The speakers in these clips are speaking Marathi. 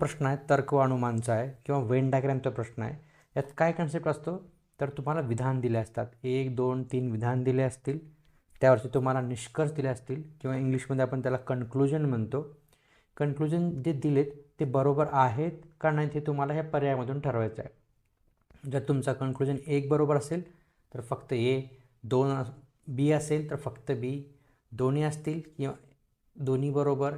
प्रश्न आहे तर्क व अनुमानचा आहे किंवा वेन डायग्रॅमचा प्रश्न आहे. यात काय कन्सेप्ट असतो? तर तुम्हाला विधान दिले असतात. एक दोन तीन विधान दिले असतील. त्यावरती तुम्हाला निष्कर्ष दिले असतील किंवा इंग्लिशमध्ये आपण त्याला कन्क्लुजन म्हणतो. कन्क्लुजन जे दिलेत ते बरोबर आहेत का नाही ते तुम्हाला ह्या पर्यायामधून ठरवायचं आहे. जर तुमचा कन्क्लुजन एक बरोबर असेल तर फक्त ए. दोन बी असेल तर फक्त बी. दोन्ही असतील किंवा दोन्ही बरोबर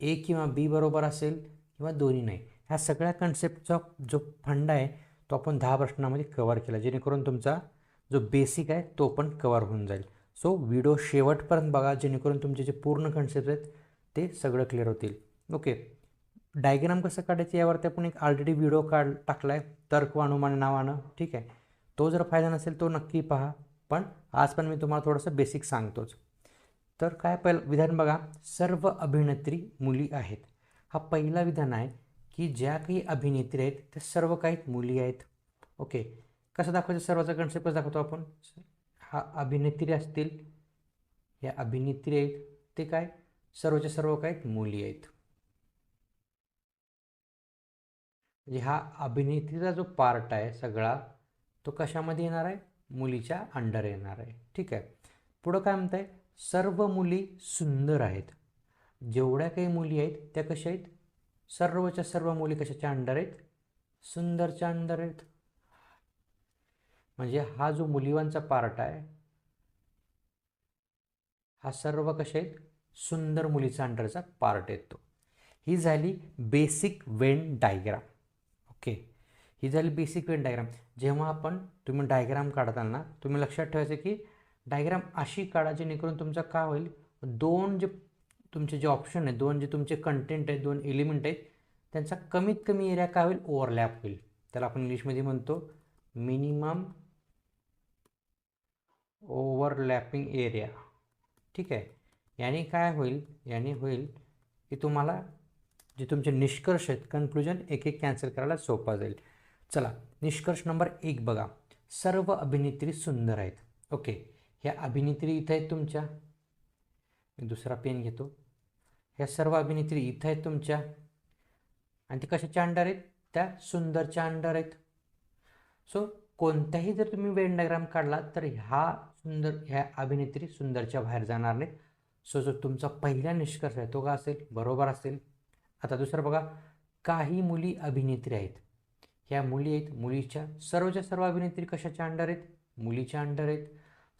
ए किंवा बी बरोबर असेल किंवा दोन्ही नाही. ह्या सगळ्या कन्सेप्टचा जो फंडा आहे तो आपण दहा प्रश्नामध्ये कवर केला. जेणेकरून तुमचा जो बेसिक आहे तो पण कवर होऊन जाईल. सो व्हिडिओ शेवटपर्यंत बघा जेणेकरून तुमचे जे पूर्ण कन्सेप्ट आहेत ते सगळं क्लिअर होतील. ओके डायग्राम कसं काढायचं यावरती आपण एक ऑलरेडी व्हिडिओ काढ टाकला आहे तर्क अनुमान नावानं. ठीक आहे? तो जर फायदा नसेल तो नक्की पहा. पण आज पण मी तुम्हाला थोडंसं बेसिक सांगतोच. तर काय पहिलं विधान बघा. सर्व अभिनेत्री मुली आहेत. हा पहिला विधान आहे की ज्या काही अभिनेत्री आहेत त्या सर्व काही मुली आहेत. ओके कसं दाखवायचं? सर्वाचा कन्सेप्टच दाखवतो आपण? हा अभिनेत्री असतील या अभिनेत्री आहेत ते काय? सर्वच्या सर्व काय मुली आहेत. म्हणजे हा अभिनेत्रीचा जो पार्ट आहे सगळा तो कशामध्ये येणार आहे? मुलीच्या अंडर येणार आहे. ठीक आहे. पुढं काय म्हणत आहे सर्व मुली सुंदर आहेत. जेवढ्या काही मुली आहेत त्या कशा आहेत? सर्वच्या सर्व मुली कशाच्या अंडर आहेत? सुंदरच्या अंडर आहेत. म्हणजे हा जो मुलीवांचा पार्ट आहे हा सर्व कसे आहेत? सुंदर मुलीचा अंडरचा पार्ट येतो ही झाली बेसिक वेन डायग्राम ओके ही झाली बेसिक वेन डायग्राम जेव्हा आपण तुम्ही डायग्राम काढताना तुम्ही लक्षात ठेवायचं की डायग्राम अशी काढा जेणेकरून तुमचा काय होईल? दोन जे तुमचे जे ऑप्शन आहेत दोन जे तुमचे कंटेंट आहेत दोन एलिमेंट आहेत त्यांचा कमीत कमी एरिया काय होईल? ओव्हरलॅप होईल. त्याला आपण इंग्लिशमध्ये म्हणतो मिनिमम ओव्हरलॅपिंग एरिया ठीक आहे? याने काय होईल? याने होईल की तुम्हाला जे तुमचे निष्कर्ष आहेत कन्क्लुजन एक एक कॅन्सल करायला सोपा जाईल. चला निष्कर्ष नंबर एक बघा. सर्व अभिनेत्री सुंदर आहेत. ओके. ह्या अभिनेत्री इथं आहेत तुमच्या. मी दुसरा पेन घेतो. ह्या सर्व अभिनेत्री इथं आहेत तुमच्या. आणि ते कशाच्या अंडर आहेत? त्या सुंदरच्या अंडर आहेत. सो कोणत्याही जर तुम्ही वेंडाग्राम काढला तर ह्या सुंदर ह्या अभिनेत्री सुंदरच्या बाहेर जाणार नाहीत. सो जो तुमचा पहिला निष्कर्ष आहे तो का असेल? बरोबर असेल. आता दुसरं बघा काही मुली अभिनेत्री आहेत. ह्या मुली आहेत मुलीच्या सर्वच्या सर्व अभिनेत्री कशाच्या अंडर आहेत? मुलीच्या अंडर आहेत.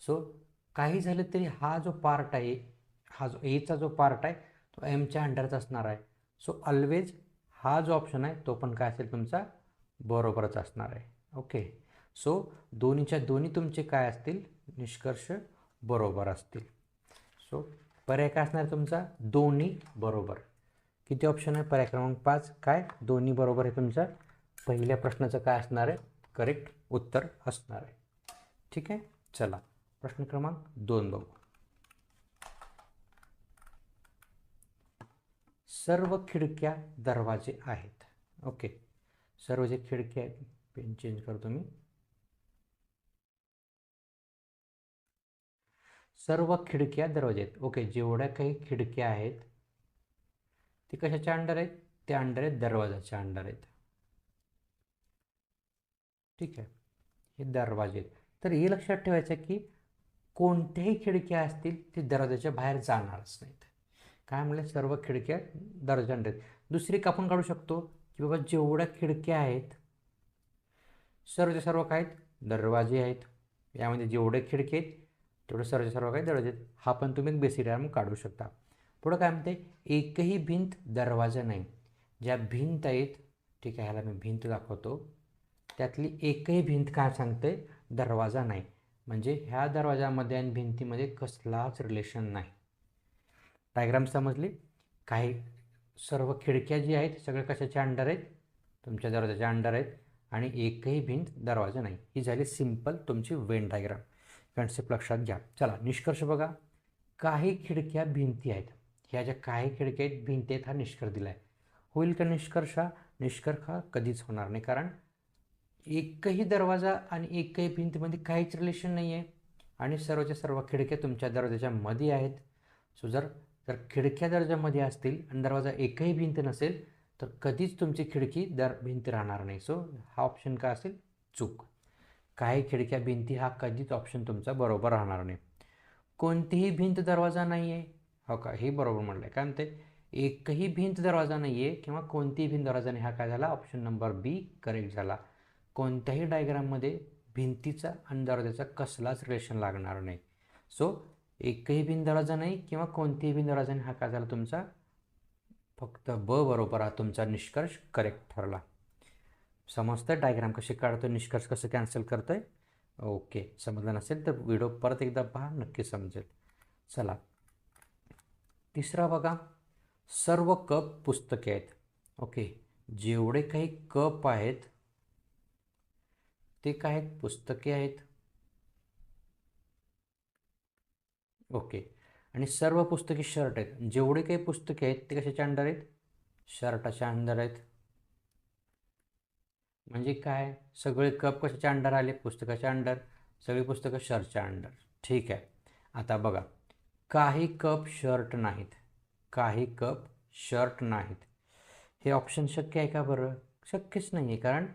सो काही झालं तरी हा जो पार्ट आहे हा जो एचा जो पार्ट आहे तो एमच्या अंडरच असणार आहे. सो ऑलवेज हा जो ऑप्शन आहे तो पण काय असेल तुमचा? बरोबरच असणार आहे. ओके सो दोन्हीच्या दोन्ही तुमचे काय असतील? निष्कर्ष बरोबर असतील. सो पर्याय काय असणार तुमचा? दोन्ही बरोबर. किती ऑप्शन आहे? पर्याय क्रमांक पाच. काय? दोन्ही बरोबर आहे तुमचं? पहिल्या प्रश्नाचं काय असणार आहे? करेक्ट उत्तर असणार आहे. ठीक आहे? चला. प्रश्न क्रमांक दोन बघू. सर्व खिडक्या दरवाजे आहेत. ओके सर्व जे खिडक्या आहेत पेन चेंज करतो मी. सर्व खिडक्या दरवाजे आहेत. ओके जेवढ्या काही खिडक्या आहेत ते कशाच्या अंडर आहेत? त्या अंडर आहेत दरवाजाच्या अंडर आहेत. ठीक आहे. हे दरवाजे आहेत. तर हे लक्षात ठेवायचं की कोणत्याही खिडक्या असतील ते दरवाजाच्या बाहेर जाणारच नाहीत. काय म्हणले? सर्व खिडक्या दर्जन आहेत दुसरी कापून आपण काढू शकतो की बाबा जेवढ्या खिडक्या आहेत सर्वचे सर्व काय आहेत? दरवाजे आहेत. यामध्ये जेवढे खिडके आहेत तेवढे सर्वचे सर्व काय दरवाजे आहेत. हा पण तुम्ही एक बेसिक डायग्राम काढू शकता. पुढं काय म्हणते? एकही भिंत दरवाजा नाही. ज्या भिंत आहेत ठीक आहे ह्याला मी भिंत दाखवतो. त्यातली एकही भिंत काय सांगते? दरवाजा नाही. म्हणजे ह्या दरवाजामध्ये आणि भिंतीमध्ये कसलाच रिलेशन नाही. डायग्राम समजली. काही सर्व खिडक्या जी आहेत सगळ्या कशाच्या अंडर आहेत? तुमच्या दरवाजाच्या अंडर आहेत. आणि एकही भिंत दरवाजा नाही. ही झाली सिंपल तुमची वेन डायग्राम. कन्सेप्ट लक्षात घ्या. चला निष्कर्ष बघा. काही खिडक्या भिंती आहेत. ह्या ज्या काही खिडक्या आहेत भिंती आहेत हा निष्कर्ष दिला आहे होईल का निष्कर्ष? हा निष्कर्ष हा कधीच होणार नाही. कारण एकही दरवाजा आणि एकही भिंतीमध्ये काहीच रिलेशन नाही आहे आणि सर्वच्या सर्व खिडक्या तुमच्या दरवाजाच्या मध्ये आहेत. सो जर जर खिडक्या दर्जामध्ये असतील आणि दरवाजा एकही भिंत नसेल तर कधीच तुमची खिडकी दर भिंत राहणार नाही. सो हा ऑप्शन काय असेल? चूक. काही खिडक्या भिंती हा कधीच ऑप्शन तुमचा बरोबर राहणार नाही. कोणतीही भिंत दरवाजा नाही आहे हो का? हे बरोबर म्हटलं आहे काय म्हणते एकही भिंत दरवाजा नाही आहे किंवा कोणतीही भिंत दरवाजा नाही. हा काय झाला? ऑप्शन नंबर बी करेक्ट झाला. कोणत्याही डायग्राममध्ये भिंतीचा आणि दरवाजाचा कसलाच रिलेशन लागणार नाही. सो एकही भिंत दरवाजा नाही किंवा कोणतीही भिंत दरवाजा नाही. हा काय झाला तुमचा? फक्त ब बरोबर हा तुमचा निष्कर्ष करेक्ट ठरला. समजतं? डायग्राम कसे काढतो निष्कर्ष कसं कॅन्सल करतोय? आहे ओके समजलं नसेल तर व्हिडिओ परत एकदा पहा नक्की समजेल. चला. तिसरा बघा. सर्व कप पुस्तके आहेत. ओके जेवढे काही कप आहेत ते काय आहेत? पुस्तके आहेत. ओके. आणि सर्व पुस्तके शर्ट आहेत. जेवढे काही पुस्तके आहेत ते कशाच्या अंडर आहेत? शर्टाच्या अंडर आहेत. म्हणजे काय? सगळे कप कशाच्या अंडर आले? पुस्तकाच्या अंडर सगळी पुस्तकं शर्टच्या अंडर ठीक आहे. आता बघा. काही कप शर्ट नाहीत. काही कप शर्ट नाहीत. हे ऑप्शन शक्य आहे का बरं? शक्यच नाही आहे कारण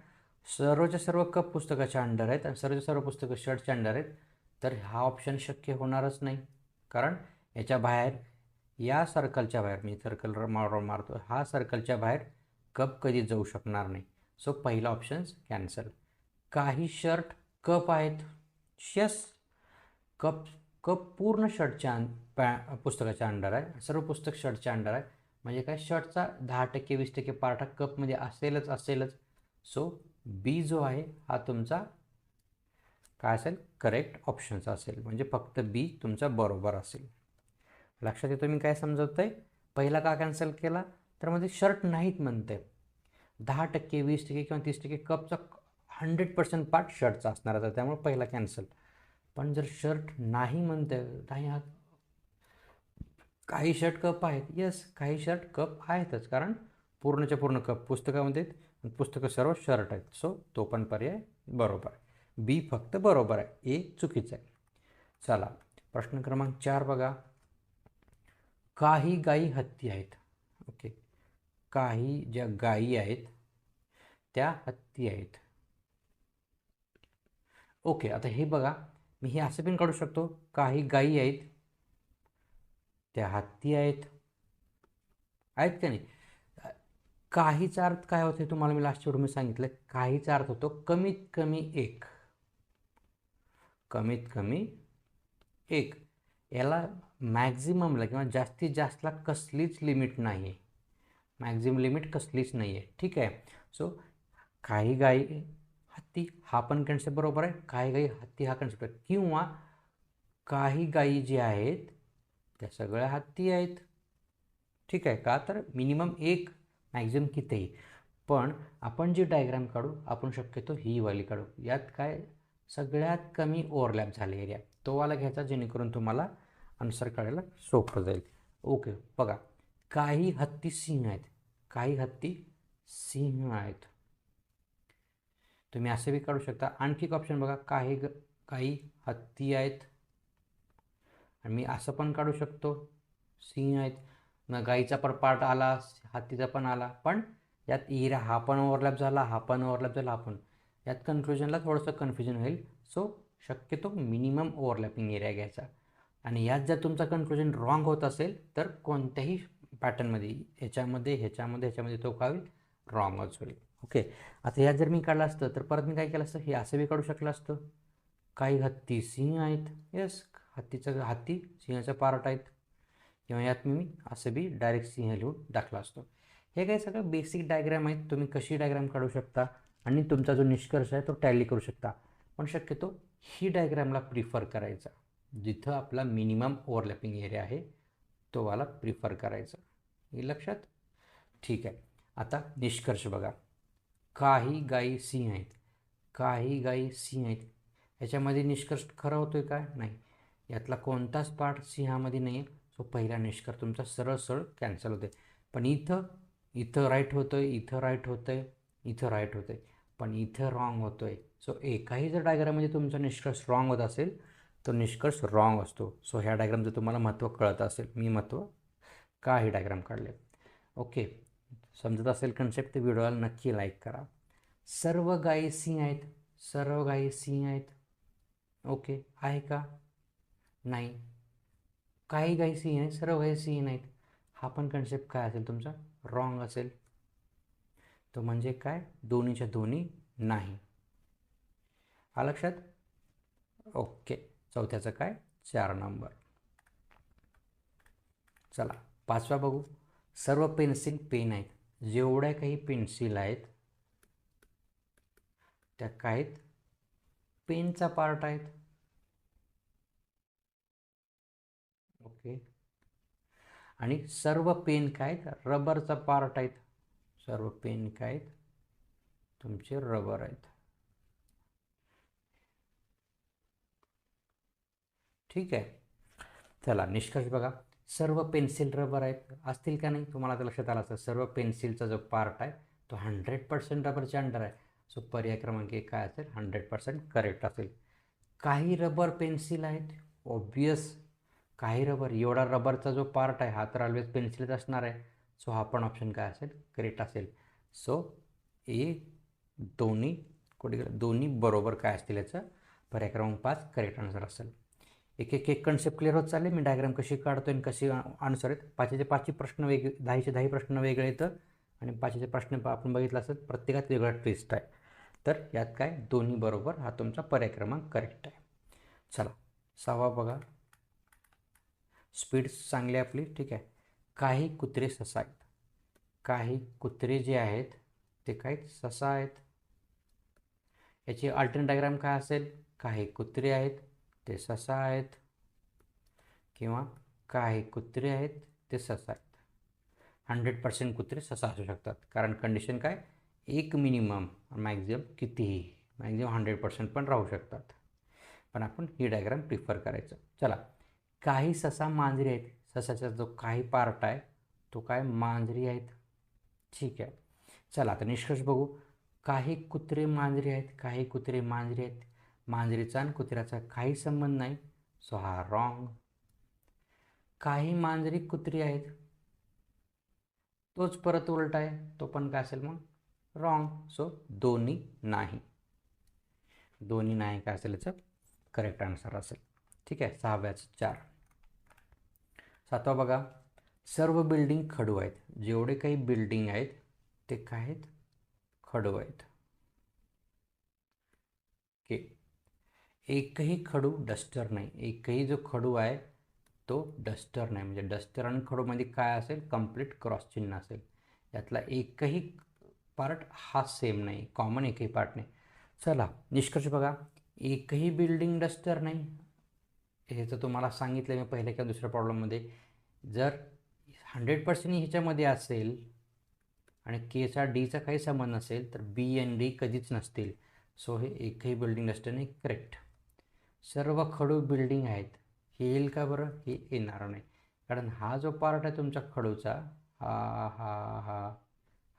सर्वच्या सर्व कप पुस्तकाच्या अंडर आहेत आणि सर्वच्या सर्व पुस्तकं शर्टच्या अंडर आहेत. तर हा ऑप्शन शक्य होणारच नाही. कारण याच्या बाहेर या सर्कलच्या बाहेर मी सर्कल मार मारतो हा सर्कलच्या बाहेर कप कधी जाऊ शकणार नाही. सो पहिला ऑप्शन्स कॅन्सल काही शर्ट कप आहेत. यस कप कप पूर्ण शर्टच्या पॅ पुस्तकाच्या अंडर आहे. सर्व पुस्तक शर्टच्या अंडर आहे. म्हणजे काय? शर्टचा दहा टक्के वीस टक्के पार्ट हा कपमध्ये असेलच असेलच. सो बी जो आहे हा तुमचा काय असेल? करेक्ट ऑप्शन्स असेल. म्हणजे फक्त बी तुमचा बरोबर असेल. लक्षात येतो मी काय समजवतं आहे पहिला का कॅन्सल केला? तर म्हणजे मध्ये शर्ट नाहीत म्हणते. दहा टक्के वीस टक्के किंवा तीस टक्के कपचा हंड्रेड पर्सेंट पार्ट शर्टचा असणार आहे त्यामुळे पहिला कॅन्सल पण जर शर्ट नाही म्हणते नाही हा काही शर्ट कप आहेत. येस काही शर्ट कप आहेतच. कारण पूर्णच्या पूर्ण कप पुस्तकामध्ये पुस्तकं सर्व शर्ट आहेत. सो तो पण पर्याय बरोबर आहे. बी फक्त बरोबर आहे. ए चुकीचं आहे. चला प्रश्न क्रमांक चार बघा. काही गायी हत्ती आहेत. ओके. काही ज्या गायी आहेत त्या हत्ती आहेत. ओके आता हे बघा. मी हे असं पण काढू शकतो. काही गायी आहेत त्या हत्ती आहेत. आहेत का नाही? काहीचा अर्थ काय होते तुम्हाला मी लास्ट मी सांगितलं काहीचा अर्थ होतो कमीत कमी एक. कमीत कमी एक. याला मॅक्झिममला किंवा जास्तीत जास्तला कसलीच लिमिट नाही आहे मॅक्झिमम लिमिट कसलीच नाही आहे ठीक आहे? सो काही गाई हत्ती हा पण कन्सेप्ट बरोबर आहे. काही गाई हत्ती हा कन्सेप्ट आहे. किंवा काही गायी जी आहेत त्या सगळ्या हत्ती आहेत. ठीक आहे? का? तर मिनिमम एक मॅक्झिमम कितीही. पण आपण जी डायग्राम काढू आपण शक्यतो ही वाली काढू. यात काय सगळ्यात कमी ओव्हरलॅप झाले एरिया तो वाला घ्यायचा जेणेकरून तुम्हाला आन्सर काढायला सोपं जाईल. ओके बघा. काही हत्ती सिंह आहेत. काही हत्ती सिंह आहेत. तुम्ही असे बी काढू शकता. आणखी एक ऑप्शन बघा. काही ग काही हत्ती आहेत. आणि मी असं पण काढू शकतो. सिंह आहेत. मग गाईचा पण पार्ट आला हत्तीचा पण आला. पण यात इरा हा पण ओव्हरलॅप झाला हा पण ओव्हरलॅप झाला हा पण. यात कन्क्लुजनला थोडंसं कन्फ्युजन होईल. सो शक्यतो मिनिमम ओव्हरलॅपिंग एरिया घ्यायचा. आणि यात जर तुमचा कन्क्लुजन रॉंग होत असेल तर कोणत्याही पॅटर्नमध्ये ह्याच्यामध्ये ह्याच्यामध्ये ह्याच्यामध्ये तो काय होईल? रॉंगच होईल ओके आता यात जर मी काढलं असतं तर परत मी काय केलं असतं? हे असं बी काढू शकलं असतं. काही हत्ती सिंह आहेत. येस हत्तीचं हत्ती सिंहाचा पार्ट आहेत. किंवा यात मी असं बी डायरेक्ट सिंह लिहून दाखला असतो. हे काही सगळं बेसिक डायग्राम आहेत. तुम्ही कशी डायग्राम काढू शकता? आणि तुमचा जो निष्कर्ष आहे तो टॅली करू शकता. पण शक्यतो ही डायग्रॅमला प्रिफर करायचा. जिथं आपला मिनिमम ओव्हरलॅपिंग एरिया आहे तो वाला प्रिफर करायचा. हे लक्षात? ठीक आहे. आता निष्कर्ष बघा. काही गायी सिंह आहेत. काही गायी सिंह आहेत. याच्यामध्ये निष्कर्ष खरं होतो आहे नाही. यातला कोणताच पार्ट सिंहामध्ये नाही आहे सो पहिला निष्कर्ष तुमचा सरळ सरळ कॅन्सल होते पण इथं इथं राईट होतं आहे इथं राईट होतं आहे इथं राईट होतं आहे पण इथं रॉंग होतो आहे सो एकाही जर डायग्राममध्ये तुमचा निष्कर्ष रॉंग होत असेल तर निष्कर्ष रॉंग असतो. सो ह्या डायग्रामचं तुम्हाला महत्त्व कळत असेल. मी महत्त्व का हे डायग्राम काढले ओके समजत असेल कन्सेप्ट तर व्हिडिओला नक्की लाईक करा. सर्व गायी सिंह आहेत. सर्व गायी सिंह आहेत. ओके आहे का? नाही. काही गायी सिंह आहेत सर्व गायी सिंह नाहीत. हा पण कन्सेप्ट काय असेल तुमचा? रॉंग असेल. तो म्हणजे काय? दोन्हीच्या दोन्ही नाही. हा लक्षात? ओके. चौथ्याचं काय? चार नंबर. चला पाचवा बघू. सर्व पेन्सिल पेन आहेत. जेवढ्या काही पेन्सिल आहेत त्या काय आहेत? पेनचा पार्ट आहेत. ओके. आणि सर्व पेन काय आहेत? रबरचा पार्ट आहेत. सर्व पेन काय आहेत? तुमचे रबर आहेत. ठीक आहे. चला निष्कर्ष बघा. सर्व पेन्सिल रबर आहेत. असतील का नाही? तुम्हाला आता लक्षात आलं असतं सर्व पेन्सिलचा जो पार्ट आहे तो हंड्रेड पर्सेंट रबरच्या अंडर आहे. सो पर्याय क्रमांक एक काय असेल? हंड्रेड पर्सेंट करेक्ट असेल. काही रबर पेन्सिल आहेत? ऑब्वियस काही रबर एवढा रबरचा जो पार्ट आहे हा तर ऑलवेज पेन्सिलच असणार आहे. सो हा पण ऑप्शन काय असेल? करेक्ट असेल. सो ए दोन्ही कुठे दोन्ही बरोबर काय असतील याचं? पर्याय क्रमांक पाच करेक्ट आन्सर असेल. एक एक एक कन्सेप्ट क्लिअर होत चालले मी डायग्राम कशी काढतो आणि कशी आन्सर आहेत? पाचशेचे पाचही प्रश्न वेग दहाचे दहाही प्रश्न वेगळे येतं. आणि पाचशेचे प्रश्न आपण बघितलं असत प्रत्येकात वेगळा ट्विस्ट आहे. तर यात काय? दोन्ही बरोबर हा तुमचा पर्याय क्रमांक करेक्ट आहे. चला सहावा बघा. स्पीड चांगली आपली ठीक आहे. काही कुत्रे ससा आहेत काही कुत्रे जे आहेत ते काय ससा आहेत याची अल्टरनेट डायग्राम काय असेल? काही कुत्रे आहेत ते ससा आहेत किंवा काही कुत्रे आहेत ते ससा आहेत हंड्रेड पर्सेंट कुत्रे ससा असू शकतात. कारण कंडिशन काय? एक मिनिमम मॅक्झिमम कितीही. मॅक्झिमम हंड्रेड पर्सेंट पण राहू शकतात. पण आपण ही डायग्राम प्रिफर करायचं. चला. काही ससा मांजरी आहेत. ससाचा जो काही पार्ट आहे तो काय मांजरी आहेत? ठीक आहे. चला आता निष्कर्ष बघू. काही कुत्रे मांजरी आहेत काही कुत्रे मांजरी आहेत. मांजरीचा आणि कुत्र्याचा काही संबंध नाही. सो हा रॉंग काही मांजरी कुत्री आहेत. तोच परत उलट आहे. तो पण काय असेल मग? रॉंग सो दोन्ही नाही. दोन्ही नाही काय असेल याचं? करेक्ट आन्सर असेल. ठीक आहे सहाव्याचं चार. सातवा बघा. सर्व बिल्डिंग खडू आहेत. जेवढे काही बिल्डिंग आहेत ते काय आहेत? खडू आहेत. ओके. एकही खडू डस्टर नाही. एकही जो खडू आहे तो डस्टर नाही. म्हणजे डस्टर आणि खडूमध्ये काय असेल? कंप्लीट क्रॉस चिन्ह असेल. यातला एकही पार्ट हा सेम नाही. कॉमन एकही पार्ट नाही. चला निष्कर्ष बघा. एकही बिल्डिंग डस्टर नाही. ह्याचं तुम्हाला सांगितलं मी पहिल्या किंवा दुसऱ्या प्रॉब्लेममध्ये जर हंड्रेड पर्सेंट ह्याच्यामध्ये असेल आणि केचा डीचा काही संबंध नसेल तर बी एन डी कधीच नसतील. सो हे एकही बिल्डिंग नसते नाही करेक्ट सर्व खडू बिल्डिंग आहेत. हे येईल का बरं? हे येणार नाही. कारण हा जो पार्ट आहे तुमच्या खडूचा हा हा हा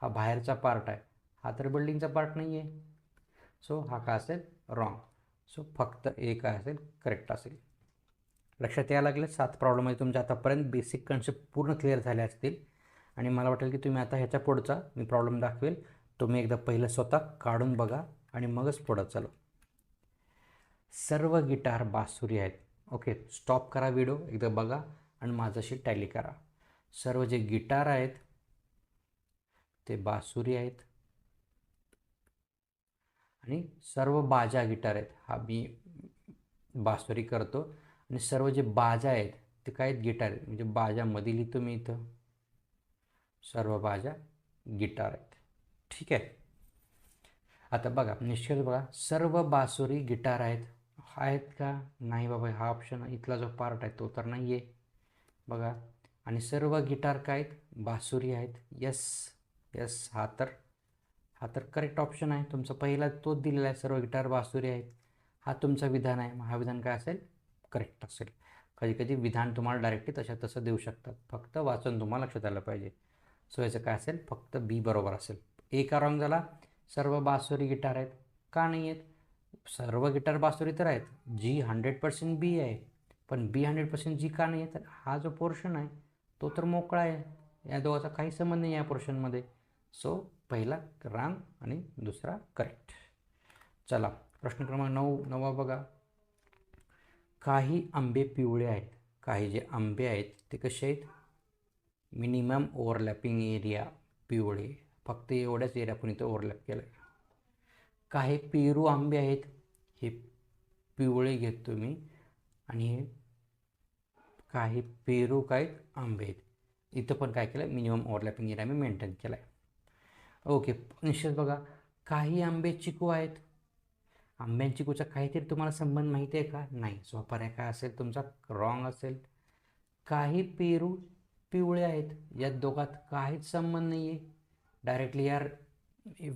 हा बाहेरचा पार्ट आहे. हा तर बिल्डिंगचा पार्ट नाही आहे सो हा काय असेल? रॉंग सो फक्त एक काय असेल करेक्ट असेल. लक्षात यायला लागले. सात प्रॉब्लेम आहे तुमच्या आतापर्यंत. बेसिक कन्सेप्ट पूर्ण क्लिअर झाले असतील. आणि मला वाटेल की तुम्ही आता ह्याच्या पुढचा मी प्रॉब्लेम दाखवेल. तुम्ही एकदा पहिलं स्वतः काढून बघा आणि मगच पुढं चालू. सर्व गिटार बासुरी आहेत. ओके स्टॉप करा व्हिडिओ एकदा बघा आणि माझ्याशी टॅली करा. सर्व जे गिटार आहेत ते बासुरी आहेत. आणि सर्व बाजा गिटार आहेत. हा मी बासुरी करतो. आणि सर्व जे बाजा आहेत ते काय आहेत? गिटार आहेत. म्हणजे बाजामध्ये लिहितो मी इथं सर्व बाजा गिटार आहेत. ठीक आहे? आता बघा निश्चित बघा सर्व बासुरी गिटार आहेत. आहेत का? नाही बाबा हा ऑप्शन इथला जो पार्ट आहे तो तर नाही आहे बघा आणि सर्व गिटार काय आहेत? बासुरी आहेत. यस यस हा तर हा तर करेक्ट ऑप्शन आहे. तुमचा पहिला तोच दिलेला आहे सर्व गिटार बासुरी आहेत. हा तुमचा विधान आहे. हा विधान काय असेल? करेक्ट असेल. कधी कधी विधान तुम्हाला डायरेक्टली तशा तसं देऊ शकतात. फक्त वाचून तुम्हाला लक्षात आलं पाहिजे. सो याचं काय असेल? फक्त बी बरोबर असेल. ए का रॉंग झाला? सर्व बासुरी गिटार आहेत. का नाही आहेत? सर्व गिटार बासुरी तर आहेत. जी हंड्रेड पर्सेंट बी आहे. पण बी हंड्रेड पर्सेंट जी का नाही आहे तर हा जो पोर्शन आहे तो तर मोकळा आहे. या दोघाचा काही संबंध नाही या पोर्शनमध्ये सो पहिला रांग आणि दुसरा करेक्ट चला प्रश्न क्रमांक नऊ नवा बघा. काही आंबे पिवळे आहेत. काही जे आंबे आहेत ते कसे आहेत? मिनिमम ओव्हरलॅपिंग एरिया पिवळे. फक्त एवढ्याच एरिया आपण इथं ओव्हरलॅप केलं आहे काही पेरू आंबे आहेत. हे पिवळे घेतो मी. आणि हे काही पेरू काय आंबे आहेत. इथं पण काय केलं मिनिमम ओव्हरलॅपिंग एरिया मी मेंटेन केला आहे ओके निश्चित बघा. काही आंबे चिकू आहेत. आंब्यांची कुचा काहीतरी तुम्हाला संबंध माहिती आहे का? नाही. सो पर्याय काय असेल तुमचा रॉंग असेल. काही पेरू पिवळे आहेत. या दोघात काहीच संबंध नाही आहे डायरेक्टली यार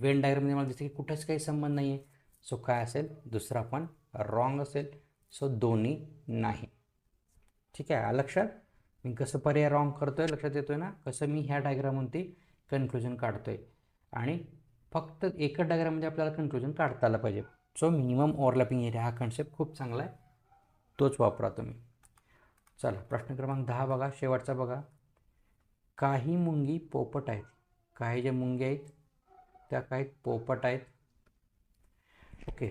वेन डायग्राममध्ये मला दिसते की कुठंच काही संबंध नाही आहे सो काय असेल? दुसरा पण रॉंग असेल. सो दोन्ही नाही. ठीक आहे लक्षात? मी कसं पर्याय रॉंग करतो आहे लक्षात येतो आहे ना? कसं मी ह्या डायग्रामवरती कन्क्लुजन काढतो आहे आणि फक्त एकच डायग्राममध्ये आपल्याला कन्क्लुजन काढता आलं पाहिजे. जो मिनिमम ओव्हरलॅपिंग एरिया हा कन्सेप्ट खूप चांगला आहे तोच वापरा तुम्ही. चला प्रश्न क्रमांक दहा बघा शेवटचा बघा. काही मुंगी पोपट आहेत. काही ज्या मुंगी आहेत त्या काही पोपट आहेत. ओके.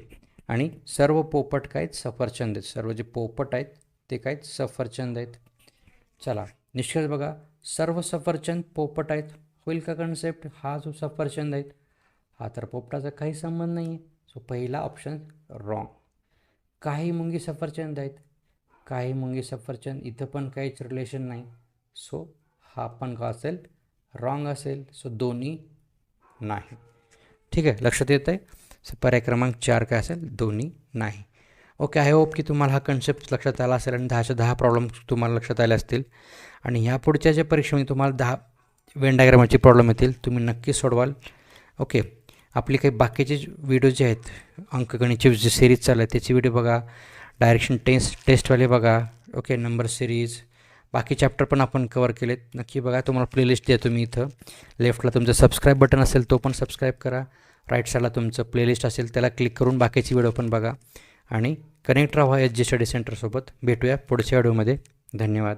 आणि सर्व पोपट काय आहेत? सफरचंद आहेत. सर्व जे पोपट आहेत ते काय सफरचंद आहेत. चला निष्कर्ष बघा. सर्व सफरचंद पोपट आहेत. होईल का कन्सेप्ट हा जो सफरचंद आहेत हा तर पोपटाचा काही संबंध नाही आहे सो पहिला ऑप्शन रॉंग काही मुंगी सफरचंद आहेत काही मुंगी सफरचंद. इथं पण काहीच रिलेशन नाही. सो हा पण का असेल? रॉंग असेल. सो दोन्ही नाही. ठीक आहे लक्षात येतं आहे? सो पर्याय क्रमांक चार काय असेल? दोन्ही नाही. ओके आय होप की तुम्हाला हा कन्सेप्ट लक्षात आला असेल आणि दहाच्या दहा प्रॉब्लेम तुम्हाला लक्षात आले असतील. आणि ह्या पुढच्या ज्या परीक्षेमध्ये तुम्हाला दहा वेन डायग्रामाचे प्रॉब्लेम येतील तुम्ही नक्की सोडवाल. ओके आपले काही बाकीचे व्हिडिओ जे आहेत अंकगणितचे जे सिरीज चालू आहे त्याची व्हिडिओ बघा. डायरेक्शन टेस्ट टेस्टवाले बघा. ओके नंबर सिरीज बाकी चॅप्टर पण आपण कवर केलेत. नक्की बघा. तुम्हाला प्लेलिस्ट देतो मी इथं. लेफ्टला तुमचं सबस्क्राईब बटन असेल तो पण सबस्क्राईब करा. राईट साईडला तुमचं प्लेलिस्ट असेल त्याला क्लिक करून बाकीची व्हिडिओ पण बघा. आणि कनेक्ट राहा एच जी स्टडी सेंटरसोबत भेटूया पुढच्या व्हिडिओमध्ये धन्यवाद.